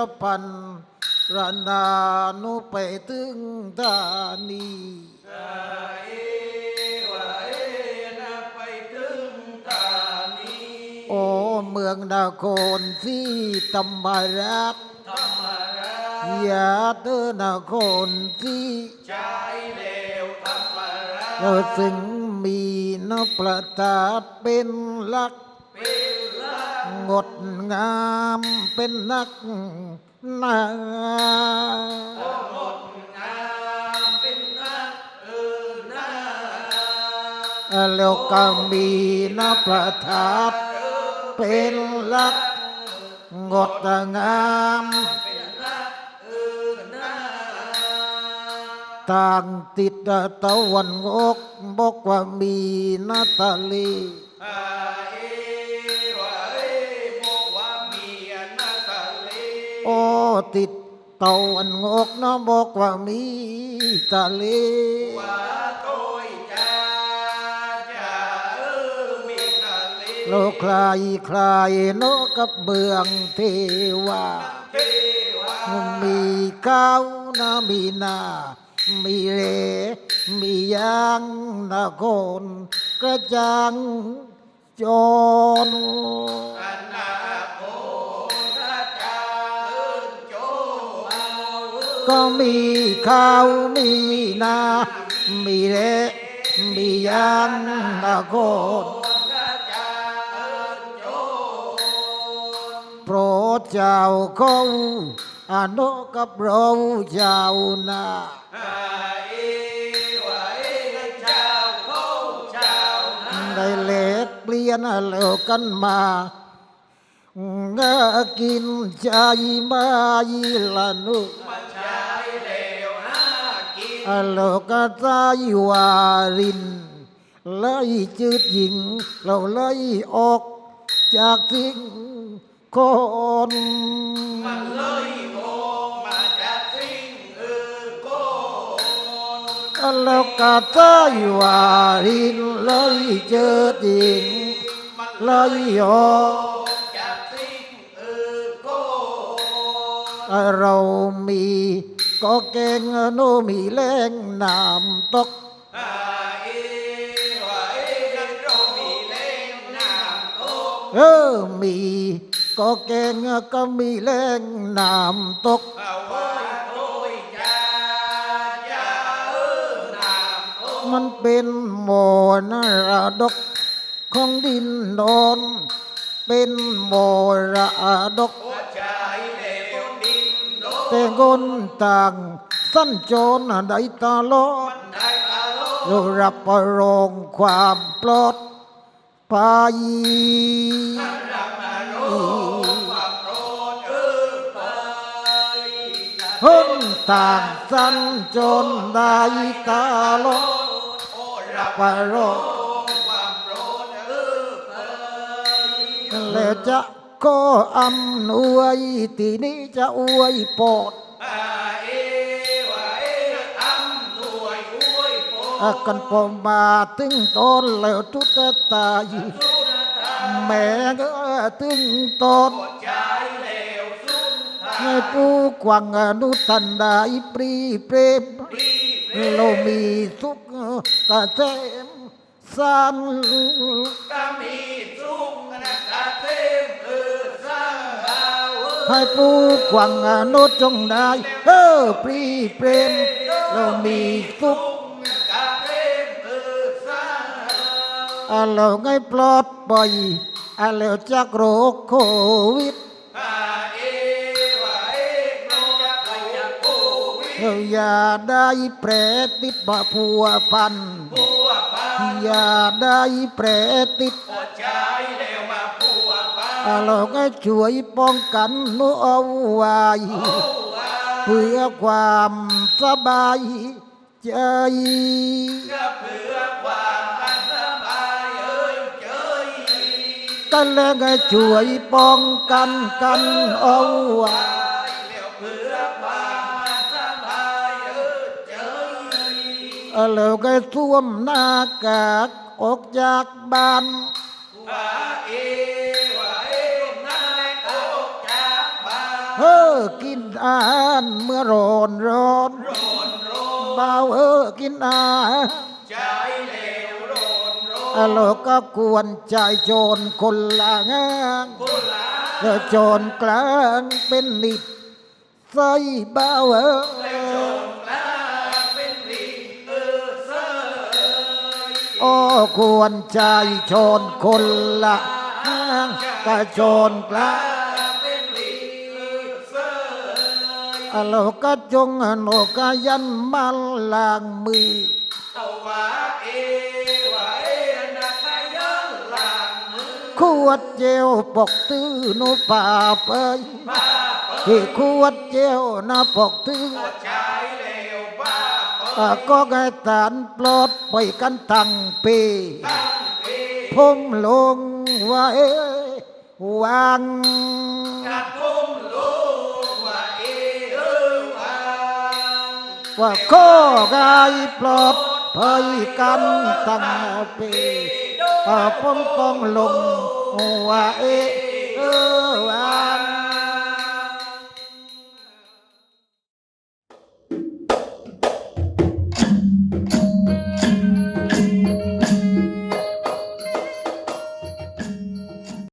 เราจะพันรนานุไปถึงตานีโอ้เมืองนครที่ธรรมรักอย่าเตอนครที่เราซึ่งมีนประทานเป็นลัก งดงามเป็นนักหนาแล้วก็มีนประทานเป็นลักงดงามต่างติดตะวันออกบอกว่ามีนาตาลี ติดตะวันออกนะบอกว่ามีทะเล โลกคลายคลายโนกับเบืองเทวามีก้าวนามีนามีเรมียางนาโคนกระจังจรก็ มีข้าวมีนา มีเละมียางนาโคนโปรดเจ้าเขาอนุกับเราเจ้านาได้เล็กเปลี่ยนแล้วกันมาเงากินใจมายีละนุ อโลกาจายวารินไล่จืดหญิง เราไล่ออกจากทิ้งคนมานไล่ออกมาจากทิ้งเออคนอโลกาจายวารินไล่จืดหญิงไล่ออกเรามี ก็เก่งโนมีแรงน้ำตกเออมีก็เก่งก็มีแรงน้ำตกมันเป็นโมนรดกของดินโดนเป็นโมรดก แต่คนต่าง สั้นจรได้ตาลอดเรารับประโรงความปลอดภัยคนต่างสั้นจรได้ตาลอดประโรงแล้วจะ ก็อำนวยทีนี้จะอวยปอดอากันพอมาถึงตอนแล้วทุตตายแม่ก็ถึงตอนให้ผู้กวางอนุทันได้ปรีเปรมเรามีสุขกระเทมสัน ให้ผู้กวางอนุจงได้เออปรีเปรมเรามีสุขอาเราไงปลอดปล่อยอาแล้วจากโรคโควิดเราอย่าได้แปรติดบาพัวพันอย่าได้แปรติดอา เราไงช่วยป้องกันนูเอาไว้เพื่อความสบายใจเพื่อความสบายเอ้ยใจกันแล้วก็ช่วยป้องกันกันเอาไว้แล้วก็สวมหน้ากากออกจากบ้านว่าเอว่ เออกินอาหารเมื่อร้อนร้อนร้อนร้อนเบาเออกินอาหารใจเลวร้อนร้อนอะโลกก็กวนใจโจรคนละงานคนละเธอโจรกลางเป็นนิดใส่เบาเออจงลาเป็นรีเออเสยโอ้ควรใจโจรคนละงานก็โจรกลาง โลกก็จงอโนกยันมันล้างมือเอาว่าเอว่าเอนักยันหลังมือขวดเจลปกตื้อโนป่าเปยบ้าเปิดที่ขวดเจลนาปกตื้อใจเลวบ้าเปิดอะก็ไงตานปลอดไปกันตั้งปีตั้งเอผมลงไว้วาง ว่าก็ไงปลอบภัยกันตั้งปีอะผมต้องลงว่าเอเอ